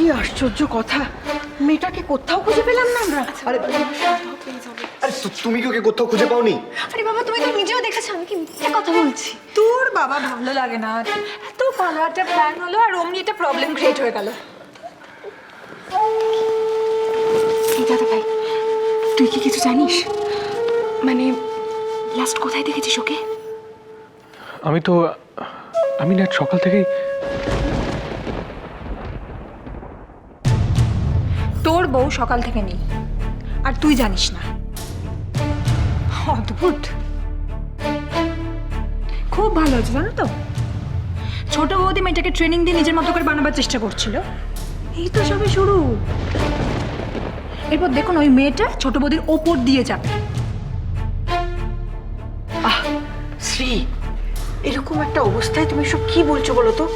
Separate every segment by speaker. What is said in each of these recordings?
Speaker 1: কি আশ্চর্য কথা। মেয়েটাকে কোথাও খুঁজে পেলাম না আমরা।
Speaker 2: আরে আরে তু- তুমি কি ওকে কোথাও খুঁজে পাওনি?
Speaker 3: আরে বাবা তুমি তো নিজেও দেখেছ আমি কি মিথ্যে কথা বলছি?
Speaker 4: তোর বাবা ভালো লাগে না। আর। এত ভালো একটা প্ল্যান হলো আর অমনি একটা প্রবলেম ক্রিয়েট হয়ে গেল।
Speaker 3: এই দাদা ভাই তুই কি কিছু জানিস? মানে লাস্ট কোথায় দেখেছিস ওকে?
Speaker 5: আমি তো আমি না সকাল থেকেই
Speaker 4: বউ সকাল থেকে নেই। আর তুই জানিস না। অদ্ভুত। খুব ভালো হয়েছে, জানো তো? ছোট বৌদি মেয়েটাকে ট্রেনিং দিয়ে নিজের মতো করে বানাবার চেষ্টা করছিল। এই তো সবে শুরু। এরপর দেখুন ওই মেয়েটা ছোট বৌদির ওপর দিয়ে যাবে।
Speaker 1: আহ, শ্রী, এরকম একটা অবস্থায় তুমি সব কি বলছো বলো তো?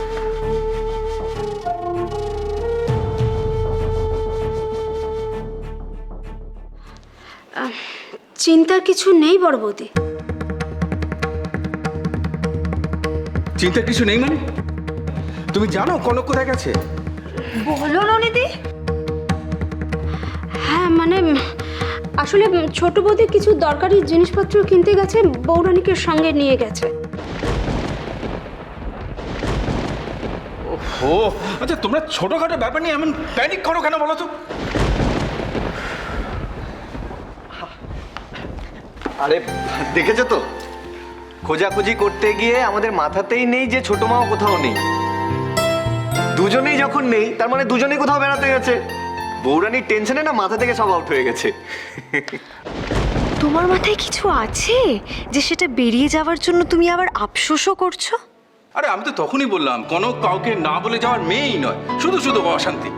Speaker 3: চিন্তার কিছু নেই বড় বৌদি।
Speaker 6: চিন্তার কিছু নেই মানে? তুমি জানো কনক কোথায় গেছে?
Speaker 4: বলো ননিদি
Speaker 3: হ্যাঁ মানে আসলে ছোট বৌদি কিছু দরকারি জিনিসপত্র কিনতে গেছে বৌরানীকে সঙ্গে নিয়ে গেছে।
Speaker 6: ও আচ্ছা তোমরা ছোটখাটো ব্যাপার নিয়ে এমন প্যানিক করো কেন বলো তো?
Speaker 2: আরে দেখেছ তো? খোঁজাখুঁজি করতে গিয়ে আমাদের মাথাতেই নেই যে ছোট মাও কোথাও নেই। দুজনেই যখন নেই তার মানে দুজনেই কোথাও বেড়াতে গেছে। বৌরানির টেনশনে না মাথা থেকে সব আউট হয়ে গেছে।
Speaker 7: তোমার মাথায় কিছু আছে যে সেটা বেরিয়ে যাওয়ার জন্য তুমি আবার আফসোসও করছ?
Speaker 6: আরে আমি তো তখনই বললাম কনক কাউকে না বলে যাওয়ার মেয়েই নয় শুধু শুধু অশান্তি।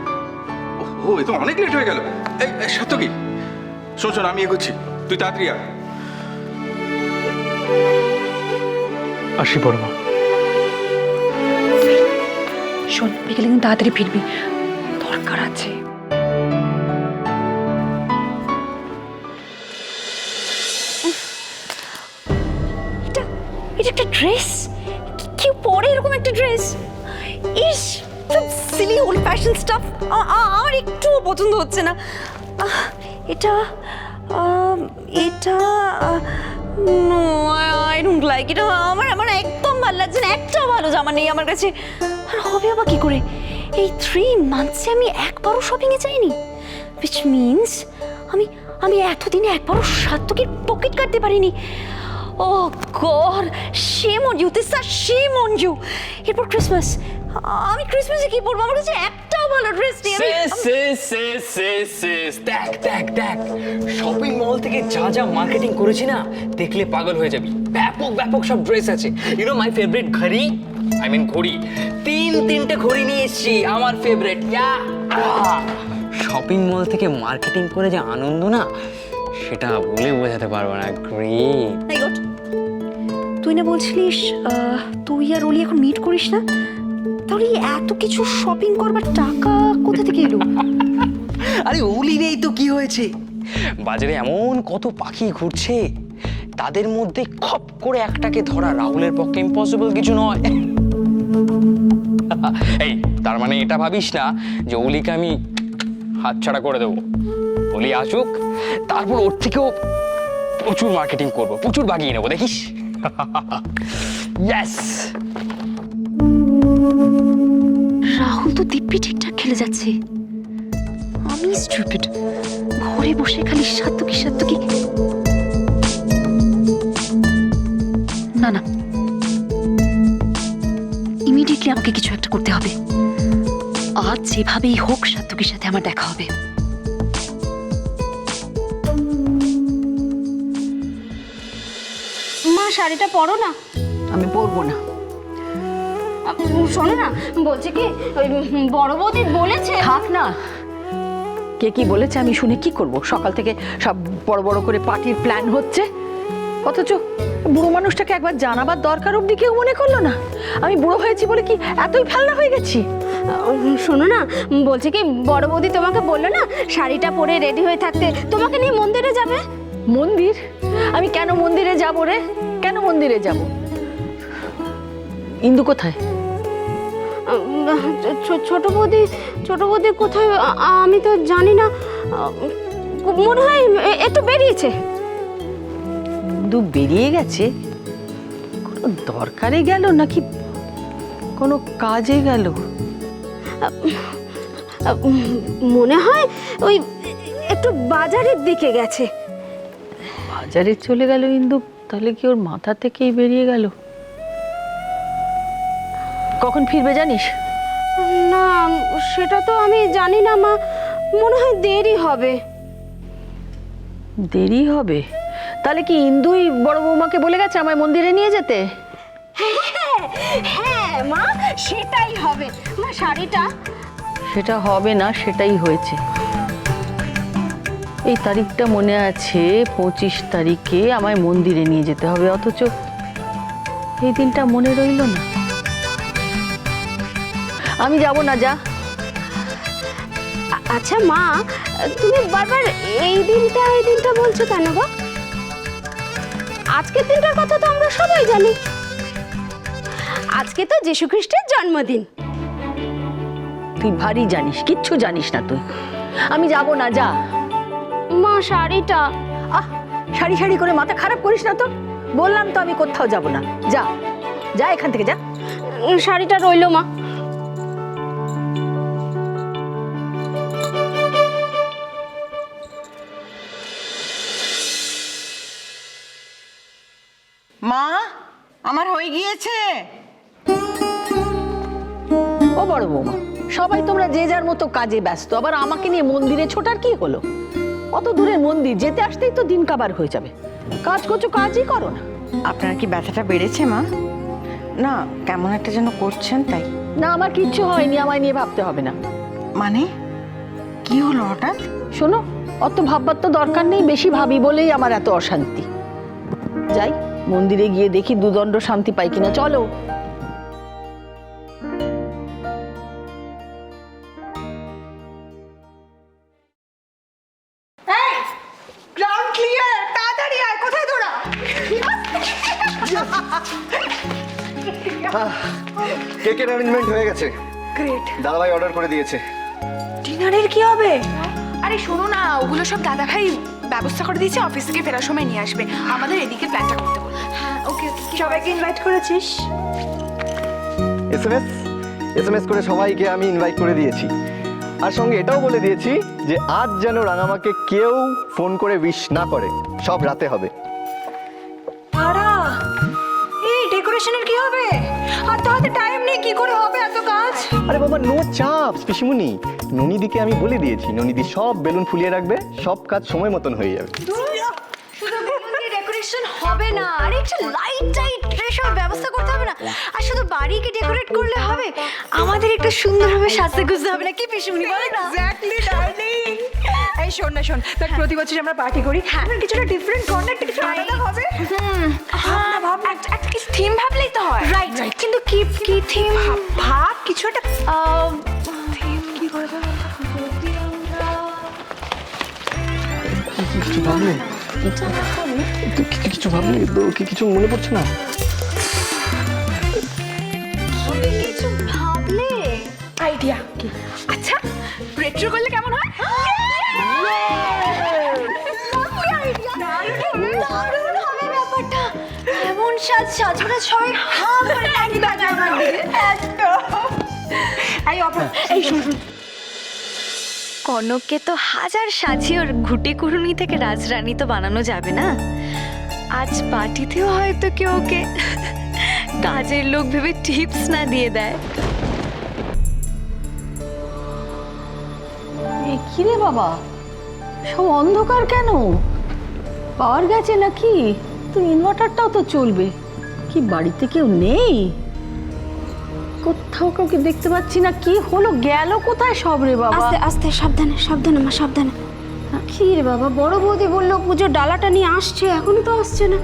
Speaker 6: ও এ তো অনেক লেট হয়ে গেল। এই এই, সত্য কি শোন শোন আমি এগোচ্ছি। তুই তাড়াতাড়ি আয়।
Speaker 5: আসি বড় মা।
Speaker 4: শোন বিকেলে কিন্তু তাড়াতাড়ি ফিরবি। দরকার আছে।
Speaker 7: এটা একটা ড্রেস? কেউ পরে এরকম একটা ড্রেস? ইস সিলি ওল্ড ফ্যাশন স্টাফ আমার একটু পছন্দ হচ্ছে না। এটা এটা নো আই ডোন্ট লাইক এটা আমার আমার একদম ভালো লাগছে না একটাও ভালো জামা নেই আমার কাছে। আর হবে আবার কি করে? এই থ্রি মান্থসে আমি একবারও শপিংয়ে যাইনি। উইচ মিনস আমি আমি এতদিনে একবারও সাত্তকের পকেট কাটতে পারিনি। ও God shame on you this R shame on you এরপর ক্রিসমাস আমি ক্রিসমাসে কি পরবো? আমার কাছে একটাও ভালো ড্রেস নেই। আমি
Speaker 8: দেখ দেখ দেখ। থেকে যা যা মার্কেটিং করেছি না দেখলে পাগল হয়ে যাবি। ব্যাপক ব্যাপক সব ড্রেস আছে। ইউ নো মাই ফেভারিট ঘড়ি? আই মিন ঘড়ি। তিন তিনটে ঘড়ি নিয়ে এসেছি আমার ফেভারিট ইয়া! শপিং মল থেকে মার্কেটিং করে যে আনন্দ না সেটা বলে বোঝাতে পারব না গ্রেট
Speaker 7: ওঠ। তুই না বলছিলিস তুই আর ওলি এখন মিট করিস না? তাহলে এত কিছু শপিং করবার টাকা কোথা থেকে এলো?
Speaker 8: আরে ওলি নেই তো কি হয়েছে? বাজারে এমন কত পাখি ঘুরছে, তাদের মধ্যে খপ করে একটাকে ধরা রাহুলের পক্ষে ইম্পসিবল কিছু নয়। এই, তার মানে এটা ভাবিস না যে অলিকে আমি হাতছাড়া করে দেবো। অলি আসুক, তারপর ওর থেকেও প্রচুর মার্কেটিং করব, প্রচুর বাগিয়ে নেব, দেখিস?
Speaker 7: রাহুল তো দিব্যি ঠিকঠাক খেলে যাচ্ছে। আমি স্টুপিড ঘরে বসে খালি সাত্তকি সাত্তকি না না। ইমিডিয়েটলি আমাকে কিছু একটা করতে হবে। আজ যেভাবেই হোক সাত্তকির সাথে আমার দেখা হবে।
Speaker 3: মা শাড়িটা পরো না।
Speaker 1: আমি পরবো না।
Speaker 3: শোনো না বলছে কি ওই বড় বৌদি বলেছে
Speaker 1: থাক না। কে কি বলেছে আমি শুনে কি করব? সকাল থেকে সব বড় বড় করে পার্টির প্ল্যান হচ্ছে। অথচ বুড়ো মানুষটাকে একবার জানাবার দরকার অব্দি কেউ মনে করল না। আমি বুড়ো হয়েছি বলে কি এতই ফেলনা হয়ে গেছি?
Speaker 3: শোনো না বলছে কি বড় বৌদি তোমাকে বলল না শাড়িটা পরে রেডি হয়ে থাকতে তোমাকে নিয়ে মন্দিরে যাবে?
Speaker 1: মন্দির? আমি কেন মন্দিরে যাব রে? কেন মন্দিরে যাব? ইন্দু কোথায়?
Speaker 3: ছোট বৌদি ছোট বৌদি কোথায়? আমি তো জানি না। মনে হয় একটু বেরিয়েছে।
Speaker 1: দু বেরিয়ে গেছে? কোনো দরকারে গেল নাকি কোনো কাজে গেল?
Speaker 3: মনে হয় ওই একটু বাজারের দিকে গেছে।
Speaker 1: বাজারে চলে গেল ইন্দু তাহলে কি ওর মাথা থেকেই বেরিয়ে গেল? কখন ফিরবে জানিস?
Speaker 3: না সেটা তো আমি জানি না মা। মনে হয় দেরি হবে।
Speaker 1: দেরি হবে? তাহলে কি ইন্দুই বড় বৌমাকে বলে গেছে আমায় মন্দিরে নিয়ে যেতে?
Speaker 3: হ্যাঁ মা সেটাই হবে। মা শাড়িটা?
Speaker 1: সেটা হবে না সেটাই হয়েছে। এই তারিখটা মনে আছে পঁচিশ তারিখে আমায় মন্দিরে নিয়ে যেতে হবে অথচ এই দিনটা মনে রইল না। আমি যাব না যা।
Speaker 3: আচ্ছা মা তুমি বারবার এই দিনটা এই দিনটা বলছো কেন গো? আজকের দিনটার কথা তো আমরা সবাই জানি। আজকে তো যীশু খ্রিস্টের জন্মদিন।
Speaker 1: তুই ভারী জানিস কিচ্ছু জানিস না তুই। আমি যাব না যা।
Speaker 3: মা শাড়িটা।
Speaker 1: আহ সারি সারি করে মাথা খারাপ করিস না তো? বললাম তো আমি কোথাও যাব না। যা যা এখান থেকে যা।
Speaker 3: শাড়িটা রইল মা।
Speaker 9: আমার হয়ে গিয়েছে।
Speaker 1: ও বড় বৌমা সবাই তোমরা যে যার মতো কাজে ব্যস্ত আবার আমাকে নিয়ে মন্দিরে ছোটার কি হলো? অত দূরের মন্দির যেতে আসতেই তো দিন কাবার হয়ে যাবে। কাজ করছ কাজই করো না।
Speaker 9: আপনার কি ব্যথাটা বেড়েছে মা? না কেমন একটা যেন করছেন তাই।
Speaker 1: না আমার কিচ্ছু হয়নি আমায় নিয়ে ভাবতে হবে না।
Speaker 9: মানে? কি হলো হঠাৎ?
Speaker 1: শোনো অত ভাববার তো দরকার নেই বেশি ভাবি বলেই আমার এত অশান্তি। যাই মন্দিরে গিয়ে দেখি দুদণ্ড শান্তি পাই কিনা। চলো।
Speaker 2: কেকের অ্যারেঞ্জমেন্ট হয়ে গেছে।
Speaker 4: গ্রেট
Speaker 2: দাদাভাই অর্ডার করে দিয়েছে।
Speaker 4: ডিনারের কি হবে?
Speaker 10: আরে শোনো না ওগুলো সব দাদা ভাই ব্যবস্থা করে দিয়েছে অফিস থেকে ফেরার সময় নিয়ে আসবে। আমাদের এদিকে প্ল্যানটা করতে বলো
Speaker 4: হ্যাঁ ওকে সবাইকে ইনভাইট করেছিস?
Speaker 2: এসএমএস এসএমএস করে সবাইকে আমি ইনভাইট করে দিয়েছি। আর সঙ্গে এটাও বলে দিয়েছি যে আজ যেন রাঙামাকে কেউ ফোন করে উইশ না করে। সব রাতে হবে।
Speaker 4: তারা এই ডেকোরেশনের কি হবে? আর তো হাতে টাইম নেই কি করে হবে?
Speaker 2: আরে বাবা নো চাপ। পিসিমুনি ননিদিকে আমি বলে দিয়েছি ননিদি সব বেলুন ফুলিয়ে রাখবে সব কাজ সময় মতন হয়ে যাবে।
Speaker 7: শুধু বেলুন দিয়ে ডেকোরেশন হবে না আর একটু লাইট টাইট ব্যবস্থা করতে হবে না। আর শুধু বাড়িকে ডেকোরেট করলে হবে আমাদের একটু সুন্দরভাবে সাজতে গুজতে হবে না কি পিসুমনি বলে না?
Speaker 4: এক্স্যাক্টলি ডার্লিং এই শোন না শোন। দেখ প্রতি বছর আমরা পার্টি করি। হ্যাঁ। কিছুটা ডিফারেন্ট কর একটা কিছু আলাদা হবে? ভাবনা ভাব
Speaker 10: একটা একটা কিছু থিম ভাবলেই তো হয়।
Speaker 7: রাইট কিন্তু কি কি থিম
Speaker 10: ভাব কিছু একটা
Speaker 7: কি করে
Speaker 2: কিছু ভাবলে? কিছু ভাবলে? কি কিছু মনে পড়ছে না?
Speaker 7: কিছু ভাবলে?
Speaker 10: আইডিয়া। আচ্ছা রেট্রো করলে কেমন হয়?
Speaker 7: এমন সাজ সাজবো না সবাই হা করে তাকিয়ে থাকবে আমার দিকে।
Speaker 4: এই অপর এই শোন শোন।
Speaker 7: কনককে তো হাজার সাজিয়ে ওর ঘুটে কুড়ুনি থেকে রাজরানী তো বানানো যাবে না? আজ পার্টিতেও হয়তো কেউ ওকে কাজের লোক ভেবে টিপস না দিয়ে দেয়।
Speaker 1: এ কি রে বাবা? সব অন্ধকার কেন? পাওয়ার গেছে নাকি? তো ইনভার্টারটাও তো চলবে। কি বাড়িতে কেউ নেই? কোথাও কাউকে দেখতে পাচ্ছি না। কি হলো? গেল কোথায় সব রে বাবা?
Speaker 3: আস্তে আস্তে সাবধানে সাবধানে মা সাবধানে। কি রে বাবা? বড় বৌদি বলল পুজোর ডালাটা নিয়ে আসছে এখনও তো আসছে না।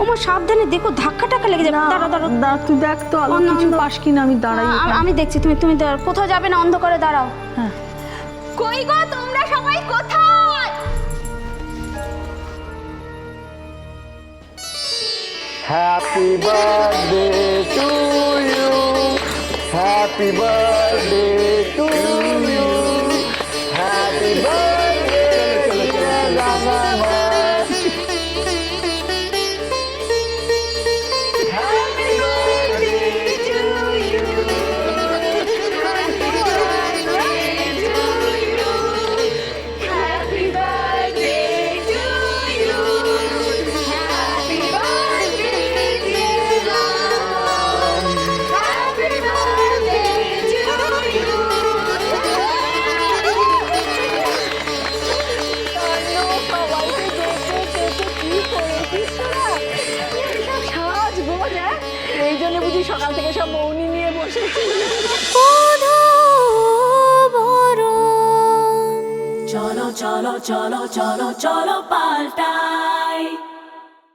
Speaker 3: ওমা সাবধানে দেখো ধাক্কা টাক্কা লেগে যাবে। দাঁড়া দাঁড়া
Speaker 1: দাঁড়া তুই দেখ তো আলো কিছু পাস কিনা আমি দাঁড়াই
Speaker 3: আমি দেখছি তুমি তুমি দাঁড়াও। কোথাও যাবে না অন্ধকারে দাঁড়াও।
Speaker 1: হ্যাঁ।
Speaker 3: কই গো তোমরা সবাই কোথায়?
Speaker 2: Happy birthday to
Speaker 1: happy birthday
Speaker 3: চলো চলো চলো পাল্টাই